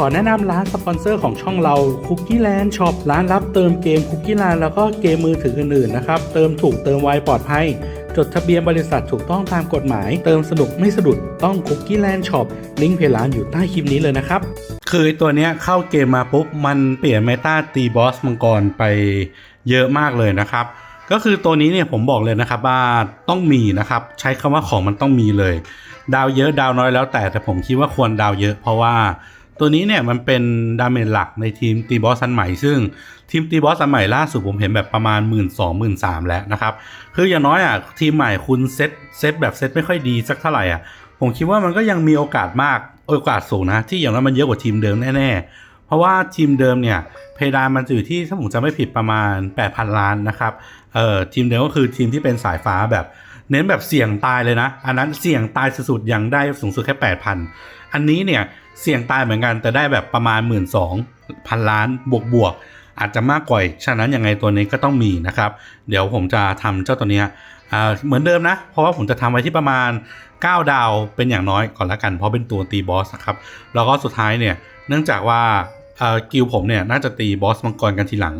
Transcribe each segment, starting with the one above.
ขอแนะนำร้านสปอนเซอร์ของช่องเรา Cookie Land Shop ร้านรับเติมเกม Cookie Land แล้วก็เกมมือถืออื่นๆนะครับ เติมถูกเติมไวปลอดภัย จดทะเบียนบริษัทถูกต้องตามกฎหมาย เติมสนุกไม่สะดุดต้อง Cookie Land Shop ลิงก์เพจร้านอยู่ใต้คลิปนี้เลยนะครับ คือตัวเนี้ยเข้าเกมมาปุ๊บ มันเปลี่ยนเมตาตีบอสมังกรไปเยอะมากเลยนะครับ ก็คือตัวนี้เนี่ยผมบอกเลยนะครับว่าต้องมีนะครับใช้คำว่าของมันต้องมีเลย ดาวเยอะดาวน้อยแล้วแต่แต่ผมคิดว่าควรดาวเยอะ เพราะว่า ตัวนี้เนี่ยมันเป็นดาเมจหลักในทีมตีบอสซันใหม่ซึ่งทีมตีบอสซันใหม่ล่าสุดผมเห็นแบบประมาณ 1 2 0 0 0 1 3 0 0 0แล้วนะครับคืออย่างน้อยอะทีมใหม่คุณเซตเซตแบบเซตไม่ค่อยดีสักเท่าไหร่อะผมคิดว่ามันก็ยังมีโอกาสมากโอกาสสูงนะที่อย่างน้อยมันเยอะกว่าทีมเดิมแน่ๆ เพราะว่าทีมเดิมเนี่ยเพดานมันอยู่ที่ถ้าผมจำไม่ผิดประมาณ 8,000 ล้านนะครับเอ่อทีมเดิมก็คือทีมที่เป็นสายฟ้าแบบเน้นแบบเสี่ยงตายเลยนะ อันนั้นเสี่ยงตายสุดๆอย่างได้สูงสุดแค่ 8,000 อันนี้เนี่ยเสี่ยงตายเหมือนกันแต่ได้แบบประมาณ 1 2 0 0 0พันล้านบวกบวกอาจจะมากกว่าฉะนั้นยังไงตัวนี้ก็ต้องมีนะครับ เดี๋ยวผมจะทำเจ้าตัวเนี้ยเหมือนเดิมนะ เพราะว่าผมจะทำไว้ที่ประมาณ 9 ดาวเป็นอย่างน้อยก่อนละกัน เพราะเป็นตัวตีบอสนะครับ แล้วก็สุดท้ายเนี่ยเนื่องจากว่ากิลผมเนี่ยน่าจะตีบอสมังกรกันทีหลัง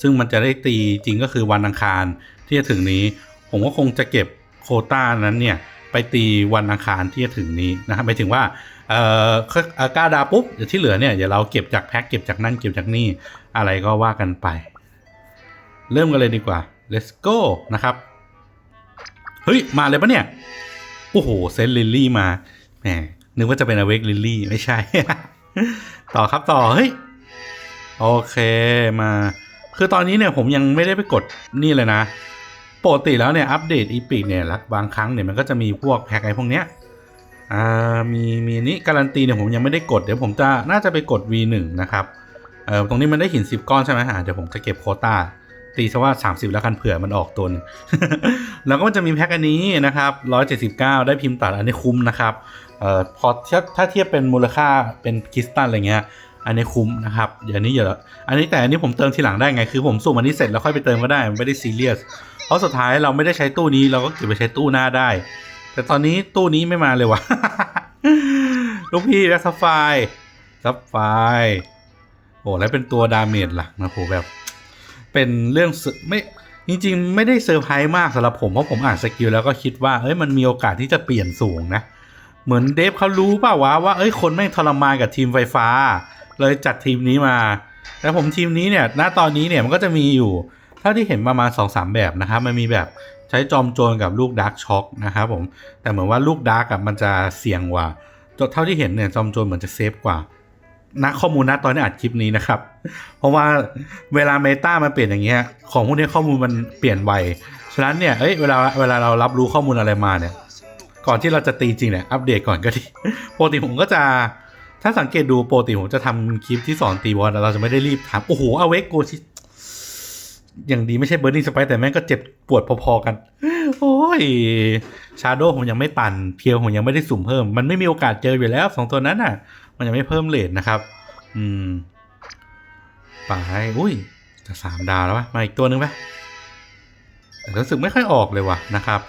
ซึ่งมันจะได้ตีจริงก็คือวันอังคารที่จะถึงนี้ ผมก็คงจะเก็บโคต้านั้นเนี่ยไปตีวันอังคารที่จะถึงนี้นะครับหมายถึงว่า เอ่อกล้าดาปุ๊บเดี๋ยวที่เหลือเนี่ยเดี๋ยวเราเก็บจากแพ็คเก็บจากนั่นเก็บจากนี่อะไรก็ว่ากันไป เริ่มกันเลยดีกว่า let's go นะครับ เฮ้ย มาเลยปะเนี่ย โอ้โห เซนลิลลี่มาแหมนึกว่าจะเป็นอเวกลิลลี่ไม่ใช่ ต่อครับต่อ เฮ้ย โอเคมา คือตอนนี้เนี่ยผมยังไม่ได้ไปกดนี่เลยนะ ปกติแล้วเนี่ย อัปเดตอีพิกเนี่ยบางครั้งเนี่ยมันก็จะมีพวกแพ็คไอพวกเนี้ย อ่ามีมีนี้การันตีเนี่ยผมยังไม่ได้กดเดี๋ยวผมจะน่าจะไปกด V1 นะครับเออตรงนี้มันได้หิน 10 ก้อนใช่ไหมอ่าเดี๋ยวผมจะเก็บโคต้า ตีซะว่า 30 แล้วกันเผื่อมันออกตัวนึงแล้วก็มันจะมีแพ็คอันนี้นะครับ 179 ได้พิมพ์ตัดอันนี้คุ้มนะครับเอ่อพอเทียบถ้าเทียบเป็นมูลค่าเป็นคริสตัลอะไรเงี้ยอันนี้คุ้มนะครับเดี๋ยวนี้เยอะอันนี้แต่อันนี้ผมเติมทีหลังได้ไงคือผมสุ่มอันนี้เสร็จแล้วค่อยไปเติมก็ได้ไม่ได้ซีเรียสเพราะสุดท้ายเราไม่ได้ใช้ตู้นี้เราก็เก็บไปใช้ตู้หน้าได้ แต่ตอนนี้ตู้นี้ไม่มาเลยวะลูกพี่แบ็คซัฟไฟซัฟไฟโอ้แล้วเป็นตัวดาเมจหลักนะโหแบบ เป็นเรื่องเซอร์ไม่จริง ๆ ไม่ได้เซอร์ไพรส์มากสำหรับผมเพราะผมอ่านสกิลแล้วก็คิดว่าเอ้ยมันมีโอกาสที่จะเปลี่ยนสูงนะ เหมือนเดฟเขารู้เปล่าวะว่าเอ้ยคนแม่งทรมานกับทีมไฟฟ้า เลยจัดทีมนี้มาแต่ผมทีมนี้เนี่ย ณตอนนี้เนี่ยมันก็จะมีอยู่ เท่าที่เห็นประมาณ2องสามแบบนะครับมันมีแบบ ใช้จอมโจรกับลูกดาร์กช็อคนะครับผมแต่เหมือนว่าลูกดาร์กมันจะเสี่ยงกว่าเท่าที่เห็นเนี่ยจอมโจรเหมือนจะเซฟกว่านักข้อมูลนะตอนนี้อัดคลิปนี้นะครับ เพราะว่าเวลาเมตามันเปลี่ยนอย่างเงี้ยของพวกนี้ข้อมูลมันเปลี่ยนไวฉะนั้นเนี่ยเอ้ยเวลาเวลาเรารับรู้ข้อมูลอะไรมาเนี่ย ก่อนที่เราจะตีจริงเนี่ยอัปเดตก่อนก็ดีปกติผมก็จะถ้าสังเกตดูโปกติผมจะทำคลิปที่สอนตีบอลแต่เราจะไม่ได้รีบทำโอ้โหเอาเวกโกชิ อย่างดีไม่ใช่เบ r ร์ i ิ g สไปแต่แม่งก็เจ็บปวดพอๆกัน โอ้ยชาโดผมยังไม่ตัน เพียวผมยังไม่ได้สุ่มเพิ่ม มันไม่มีโอกาสเจออยู่แล้วสองตัวนั้นอะ มันยังไม่เพิ่มเลทนะครับ อืมไปอุ้ยจะสามดาวแล้ววะมาอีกตัวหนึ่งไหมแต่รู้สึกไม่ค่อยออกเลยว่ะนะครับ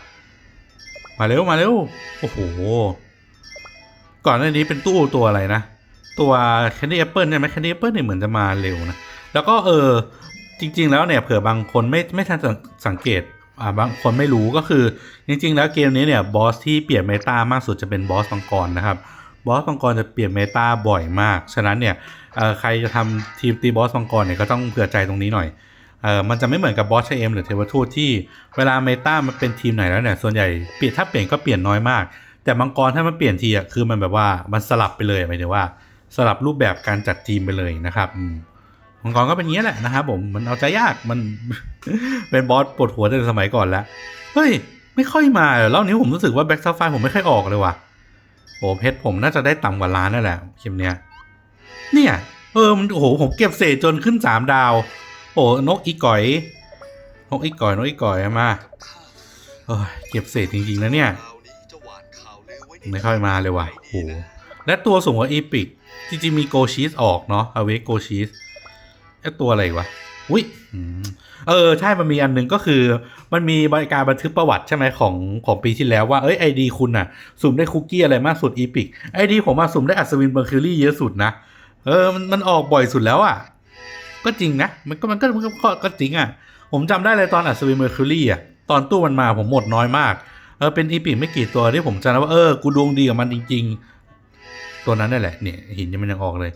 มาเร็วมาเร็วโอ้โห ก่อนหน้านี้เป็นตู้ตัวอะไรนะ ตัวแคนดี้แอปเปิลใช่ไหมแคนดี้แอปเปิลเนี่ยเหมือนจะมาเร็วนะ แล้วก็เออ จริง ๆ แล้วเนี่ยเผื่อบางคนไม่ไม่ทันสังเกตอ่าบางคนไม่รู้ก็คือ จริง ๆ แล้วเกมนี้เนี่ยบอสที่เปลี่ยนเมตามากสุดจะเป็นบอสมังกรนะครับบอสมังกรจะเปลี่ยนเมตาบ่อยมาก ฉะนั้นเนี่ยใครจะทำทีมตีบอสมังกรเนี่ยก็ต้องเผื่อใจตรงนี้หน่อยเออมันจะไม่เหมือนกับบอสเชเอมหรือเทวทูตที่เวลาเมตามันเป็นทีมไหนแล้วเนี่ยส่วนใหญ่เปลี่ยนถ้าเปลี่ยนก็เปลี่ยนน้อยมาก แต่มังกรถ้ามันเปลี่ยนทีอะคือมันแบบว่ามันสลับไปเลยหมายถึงว่า สลับรูปแบบการจัดทีมไปเลยนะครับอื มังกรก็เป็นอย่างนี้แหละนะครับผมมันเอาใจยากมันเป็นบอสปวดหัวตั้งแต่สมัยก่อนแล้ว เฮ้ย ไม่ค่อยมาเลยรอบนี้ผมรู้สึกว่าแบ็กซัฟไฟผมไม่ค่อยออกเลยว่ะโอ้เพชรผมน่าจะได้ต่ำกว่าล้านนั่นแหละคลิปเนี้ยเนี่ย เออมันโอ้โหผมเก็บเศษจนขึ้นสามดาว โอ้นกอีก่อยนกอีก่อยนกอีก่อยมาเก็บเศษจริงๆนะเนี่ยไม่ค่อยมาเลยว่ะโอ้และตัวสูงกว่าอีพิกจริงๆมีโกชีสออกเนาะเอาเวกโกชีส ตัวอะไรวะอุ้ยเออ ใช่มันมีอันหนึ่งก็คือ มันมีบริการบันทึกประวัติใช่ไหมของของปีที่แล้วว่า เอ้ยไอดีคุณน่ะ สุ่มได้คุกกี้อะไรมากสุดอีพิกไอดีผมมาสุ่มได้อัศวินเบอร์คิวรี่เยอะสุดนะ เออมันมันออกบ่อยสุดแล้วอะ ก็จริงนะ มันก็มันก็มันก็ก็จริงอะ ผมจำได้เลยตอนอัศวินเมอร์คิวรีอะ ตอนตู้มันมาผมหมดน้อยมาก เออเป็นอีพิกไม่กี่ตัวที่ผมจำได้ว่าเออกูดวงดีกับมันจริง ๆ ตัวนั้นนั่แหละเนี่ยหินยังมันยังออกเลย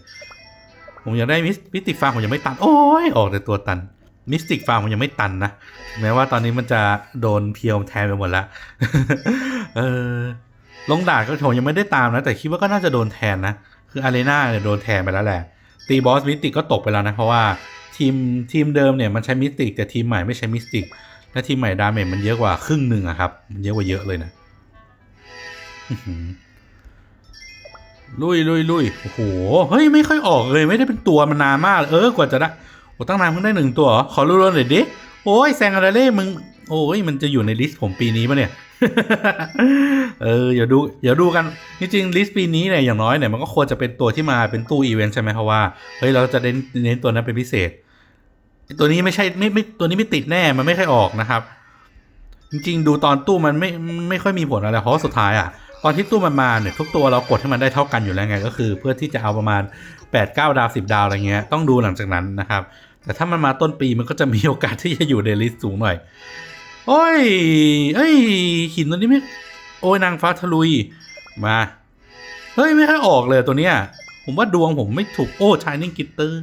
ผมอยากได้มิสมิสติกฟาร์มผมยังไม่ตัน โอ้ยออกแต่ตัวตันมิสติกฟาร์มผมยังไม่ตันนะ แม้ว่าตอนนี้มันจะโดนเพียวแทนไปหมดแล้วเออลงดาบก็ผมยังไม่ได้ตามนะ แต่คิดว่าก็น่าจะโดนแทนนะ คืออารีนาเนี่ยโดนแทนไปแล้วแหละ ตีบอสมิสติกก็ตกไปแล้วนะ เพราะว่าทีมทีมเดิมเนี่ยมันใช้มิสติกแต่ทีมใหม่ไม่ใช้มิสติกและทีมใหม่ดาเมจมันเยอะกว่าครึ่งหนึ่งอะครับ มันเยอะกว่าเยอะเลยนะ ลุยลุยลุยโอ้โห เฮ้ย ไม่ค่อยออกเลย ไม่ได้เป็นตัวมานานมาก เออ กว่าจะได้ โอ้ตั้งนานเพิ่งได้หนึ่งตัวเหรอขอรู้ๆหน่อยดิ โอ้ยแซงอะไรเล่มึง โอ้ย มันจะอยู่ในลิสต์ผมปีนี้ปะเนี่ย เออ เดี๋ยวดู เดี๋ยวดูกัน จริงๆลิสต์ปีนี้เนี่ย อย่างน้อยเนี่ย มันก็ควรจะเป็นตัวที่มาเป็นตู้อีเวนต์ใช่ไหมเพราะว่า เฮ้ย เราจะเน้นเน้นตัวนั้นเป็นพิเศษ ตัวนี้ไม่ใช่ไม่ไม่ ตัวนี้ไม่ติดแน่ มันไม่ค่อยออกนะครับ จริงๆ ดูตอนตู้มันไม่ไม่ค่อยมีผลอะไร เพราะสุดท้ายอะ ตอนที่ตู้มันมาเนี่ยทุกตัวเรากดให้มันได้เท่ากันอยู่แล้วไง ก็คือเพื่อที่จะเอาประมาณ 8 9 ดาว 10 ดาวอะไรเงี้ยต้องดูหลังจากนั้นนะครับ แต่ถ้ามันมาต้นปีมันก็จะมีโอกาสที่จะอยู่ในลิสต์สูงหน่อย โอ้ยเอ้ยหินตัวนี้ไม่โอ้ยนางฟ้าทะลุยมาเฮ้ยไม่ค่อยออกเลยตัวเนี้ยผมว่าดวงผมไม่ถูกโอ้ชายนิ่งกิตเตอร์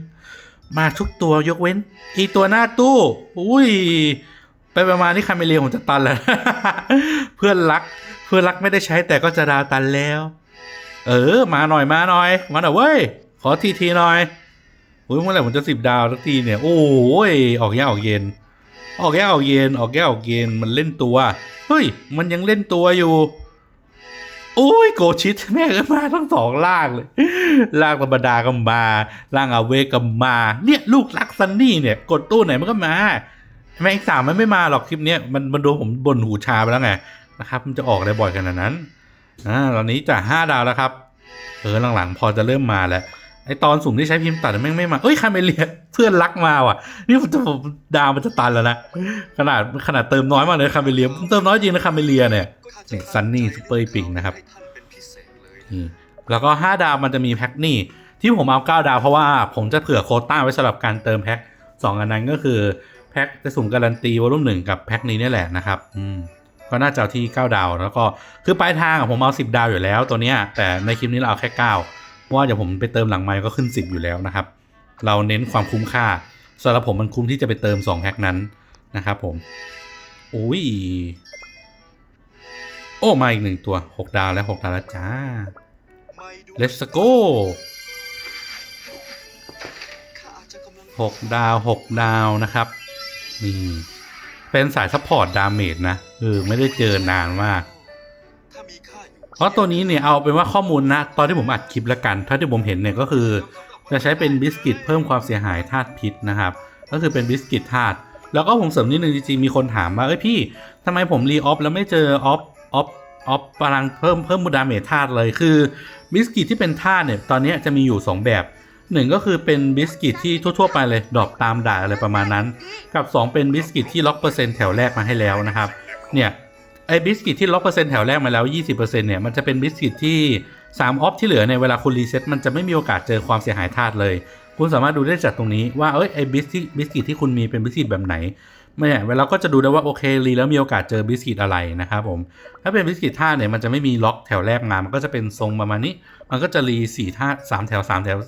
มาทุกตัวยกเว้น อีตัวหน้าตู้ อุ้ย ไปประมาณนี้คาเมเลียผมจะตันแล้ว เพื่อนรัก เพื่อรักไม่ได้ใช้แต่ก็จะดาวตันแล้ว เออ มาหน่อยมาหน่อยมาหน่อยเว้ย ขอทีทีหน่อยอุ้ยเมื่อไหร่ผมจะสิบดาวสักทีเนี่ย โอ้ยออกแยากออกเย็น ออกแก้วออกเย็น ออกแก้วออกเย็นมันเล่นตัว เฮ้ย มันยังเล่นตัวอยู่โอ้ยโกชิตแม่ก็มาทั้งสองล่างเลยล่างธรรมดาก็มาล่างอาเวก็มา เนี่ยลูกรักซันนี่เนี่ย กดตู้ไหนมันก็มาแม่งสามมันไม่มาหรอกคลิปเนี้ยมันมันโดนผมบนหูชาไปแล้วไง นะครับมันจะออกได้บ่อยขนาดนั้นอ่าตอนนี้จะห้าดาวแล้วครับ เออหลังๆ พอจะเริ่มมาแล้วไอตอนสุ่มที่ใช้พิมพ์ตัดแม่งไม่มาเอ้ยคาเมเลียเพื่อนรักมาว่ะ นี่ผมจะผมดาวมันจะตันแล้วนะ ขนาดขนาดเติมน้อยมากเลยคาเมเลียเติมน้อยจริงนะคาเมเลียเนี่ยนี่ซันนี่ซุปเปอร์ปิงนะครับแล้วก็ 5 ดาวมันจะมีแพ็คนี่ ที่ผมเอา 9 ดาวเพราะว่าผมจะเผื่อโคต้าไว้สำหรับการเติมแพ็ค2อันนั้นก็คือ แพ็คจะสุ่มการันตีวอลุ่มหนึ่งกับแพ็คนี้นี่แหละนะครับ อืม ก็น่าจะเอาที่ 9 ดาว แล้วก็คือปลายทางอะผมเอา10 ดาวอยู่แล้วตัวเนี้ยแต่ในคลิปนี้เราเอาแค่9เพราะว่าเดี๋ยวผมไปเติมหลังไมค์ก็ขึ้น 10 อยู่แล้วนะครับ เราเน้นความคุ้มค่าสำหรับผมมันคุ้มที่จะไปเติม2แพ็คนั้นนะครับผมอุ้ยโอ้มาอีกหนึ่งตัว 6 ดาวแล้ว 6 ดาวแล้วจ้า Let's go หกดาวหกดาวนะครับนี่ เป็นสายซัพพอร์ตดาเมจนะเออไม่ได้เจอนานมากเพราะตัวนี้เนี่ยเอาเป็นว่าข้อมูลนะ ตอนที่ผมอัดคลิปแล้วกันถ้าที่ผมเห็นเนี่ยก็คือ จะใช้เป็นบิสกิตเพิ่มความเสียหายธาตุพิษนะครับ ก็คือเป็นบิสกิตธาตุแล้วก็ผมเสริมนิดนึงจริงๆมีคนถามว่าเอ้ยพี่ทำไมผมรีออฟแล้วไม่เจอออฟออฟออฟพลังเพิ่มเพิ่มมูดาเมจธาตุเลยคือบิสกิตที่เป็นธาตุเนี่ยตอนนี้จะมีอยู่ 2 แบบ หนึ่งก็คือเป็นบิสกิตที่ทั่ว ๆ ไปเลยดรอปตามด่าอะไรประมาณนั้น กับ 2 เป็นบิสกิตที่ล็อกเปอร์เซ็นต์แถวแรกมาให้แล้วนะครับ เนี่ยไอ้บิสกิตที่ล็อกเปอร์เซ็นต์แถวแรกมาแล้ว 20%เนี่ยมันจะเป็นบิสกิตที่3ออฟที่เหลือในเวลาคุณรีเซ็ตมันจะไม่มีโอกาสเจอความเสียหายธาตุเลย คุณสามารถดูได้จากตรงนี้ว่าเอ้ยไอ้บิสกิตบิสกิตที่คุณมีเป็นบิสกิตแบบไหนไม่เนี่ยเวลาก็จะดูได้ว่าโอเครีแล้วมีโอกาสเจอบิสกิตอะไรนะครับผมถ้าเป็นบิสกิตธาตุเนี่ยมันจะไม่มีล็อกแถวแรกมามันก็จะเป็นทรงประมาณนี้ มันก็จะรีสี่ธาตุสามแถวสามแถว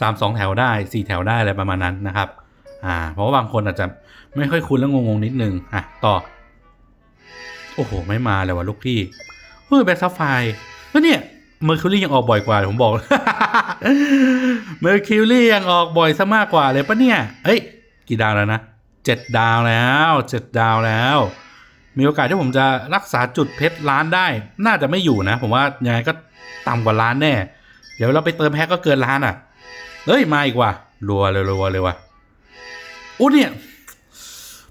สามสองแถวได้สี่แถวได้อะไรประมาณนั้นนะครับ อ่า เพราะว่าบางคนอาจจะไม่ค่อยคุ้นแล้วงงๆนิดนึง อะ ต่อ โอ้โห ไม่มาเลยว่ะลูกพี่เฮ้ยแบทซัฟไฟก็เนี่ยเมอร์คิวรี่ยังออกบ่อยกว่าผมบอกเมอร์คิวรี่ยังออกบ่อยซะมากกว่าเลยปะเนี่ย เอ้ย กี่ดาวแล้วนะเจ็ดดาวแล้วเจ็ดดาวแล้ว มีโอกาสที่ผมจะรักษาจุดเพชรล้านได้ น่าจะไม่อยู่นะ ผมว่ายังไงก็ต่ำกว่าล้านแน่ เดี๋ยวเราไปเติมแพ็กก็เกินล้านอะเฮ้ยมาอีกว่ะรัวเลยรัวเลยว่ะอู้เนี่ย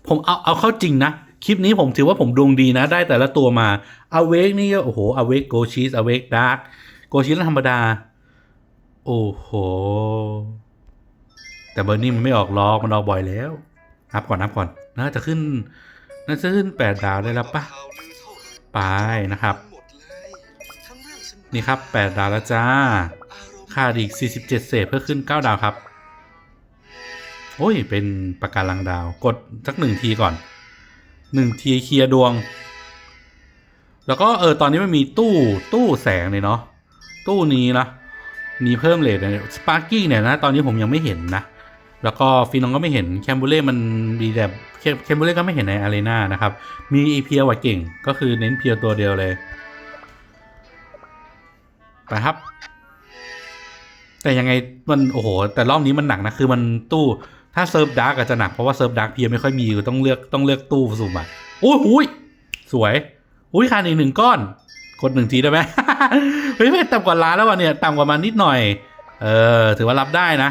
ผมเอาเอาเข้าจริงนะ คลิปนี้ผมถือว่าผมดวงดีนะ ได้แต่ละตัวมาอเวกนี่โอ้โหอเวกโกชีสอเวกดาร์กโกชีสธรรมดา โอ้โห แต่เบอร์นี่มันไม่ออกล็อกมันออกบ่อยแล้ว นับก่อนนับก่อนน่าจะขึ้น น่าจะขึ้นแปดดาวได้แล้วปะไปนะครับ นี่ครับแปดดาวแล้วจ้าขาดอีก 47 เศษเพื่อขึ้น 9 ดาวครับ โอ้ย เป็นประการังดาว กดสักหนึ่งทีก่อนหนึ่งทีเคลียร์ดวง แล้วก็เออตอนนี้มันมีตู้ตู้แสงเลยเนาะ ตู้นี้นะมีเพิ่มเลทเนี่ยสปาร์กิ้งเนี่ยนะ ตอนนี้ผมยังไม่เห็นนะ แล้วก็ฟินองก็ไม่เห็นแคมบูเล่มันมีแต่แคมบูเล่ก็ไม่เห็นในอารีนานะครับ มีอีเพียวเก่งก็คือเน้นเพียวตัวเดียวเลย ไปครับ แต่ยังไงมันโอ้โห แต่รอบนี้มันหนักนะ คือมันตู้ถ้าเซิร์ฟดาร์กอาจจะหนักเพราะว่าเซิร์ฟดาร์กเพียไม่ค่อยมีต้องเลือกต้องเลือกตู้สุ่มอะโอ้ยอุ้ยสวย อุ้ยคานอีกหนึ่งก้อน กดหนึ่งทีได้ไหมเฮ้ยไม่ต่ำกว่าล้านแล้ววะเนี่ยต่ำกว่ามันนิดหน่อย เออถือว่ารับได้นะ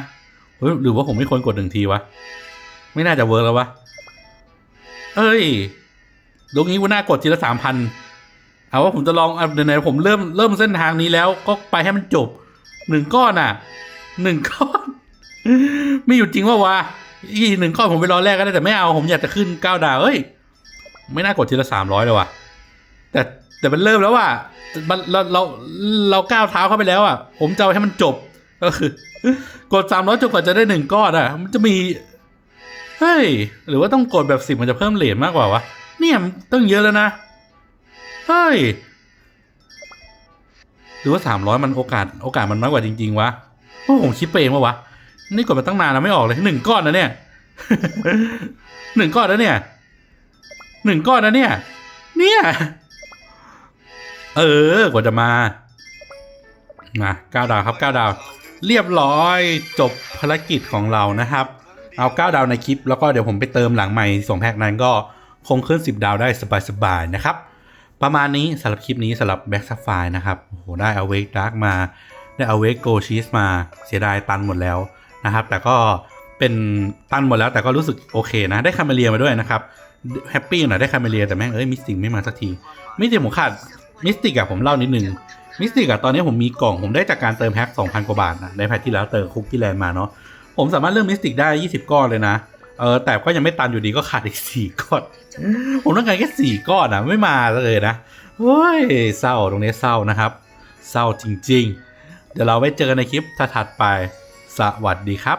ฮ้ยหรือว่าผมไม่ควรกดหนึ่งทีวะ ไม่น่าจะเวิร์กแล้ววะ เอ้ยลูกนี้กูน่ากดทีละสามพันเอาว่าผมจะลองเอาไหนผมเริ่มเริ่มเส้นทางนี้แล้ว ก็ไปให้มันจบหนึ่งก้อนอะหนึ่งก้อนไม่อยู่จริงว่าวะอีกหนึ่งก้อนผมไปรอแรกก็ได้แต่ไม่เอาผมอยากจะขึ้นเก้าดาวเอ้ย ไม่น่ากดทีละสามร้อยเลยว่ะ แต่แต่มันเริ่มแล้วว่ะมันเราเราเราก้าวเท้าเข้าไปแล้วอะ ผมจะให้มันจบก็คือ กดสามร้อยจนกว่าจะได้หนึ่งก้อนอะ มันจะมี เฮ้ย หรือว่าต้องกดแบบสิบมันจะเพิ่มเหรียญมากกว่าวะ เนี่ยต้องเยอะแล้วนะ เฮ้ย หรือว่าสามร้อยมันโอกาส โอกาสมันน้อยกว่าจริง ๆ วะโอ้ผมคิดไปเองวะวะ นี่กดมาตั้งนานแล้วไม่ออกเลยหนึ่งก้อนนะเนี่ยหนึ่งก้อนนะเนี่ยหนึ่งก้อนนะเนี่ย เนี่ย เออกว่าจะมา มาเก้าดาวครับเก้าดาว เรียบร้อยจบภารกิจของเรานะครับ เอาเก้าดาวในคลิป แล้วก็เดี๋ยวผมไปเติมหลังใหม่ส่งแพ็กนั้นก็คงขึ้น 10 ดาวได้สบายๆนะครับ ประมาณนี้สำหรับคลิปนี้สำหรับแบ็กซัฟไฟนะครับโอ้โหได้เอาเวกดาร์กมา ได้เอาเวกโกชีสมาเสียดายตันหมดแล้วนะครับ แต่ก็เป็นตันหมดแล้วแต่ก็รู้สึกโอเคนะ ได้คาเมเลียมาด้วยนะครับแฮปปี้หน่อยได้คาเมเลียแต่แม่งเอ้ยมิสติกไม่มาสักทีมิสติกผมขาดมิสติกอะผมเล่านิดนึง มิสติกอะตอนนี้ผมมีกล่องผมได้จากการเติมแพ็ค2,000 กว่าบาทนะในแพ็คที่แล้วเติมคุกกี้แลนด์มาเนาะผมสามารถเริ่มมิสติกได้ 20 ก้อนเลยนะเออแต่ก็ยังไม่ตันอยู่ดีก็ขาดอีก4ก้อน ผมต้องการแค่4ก้อนอะไม่มาเลยนะเฮ้ยเศร้าตรงนี้เศร้านะครับ เศร้าจริง ๆ เดี๋ยวเราไว้เจอกันในคลิปถัดไป สวัสดีครับ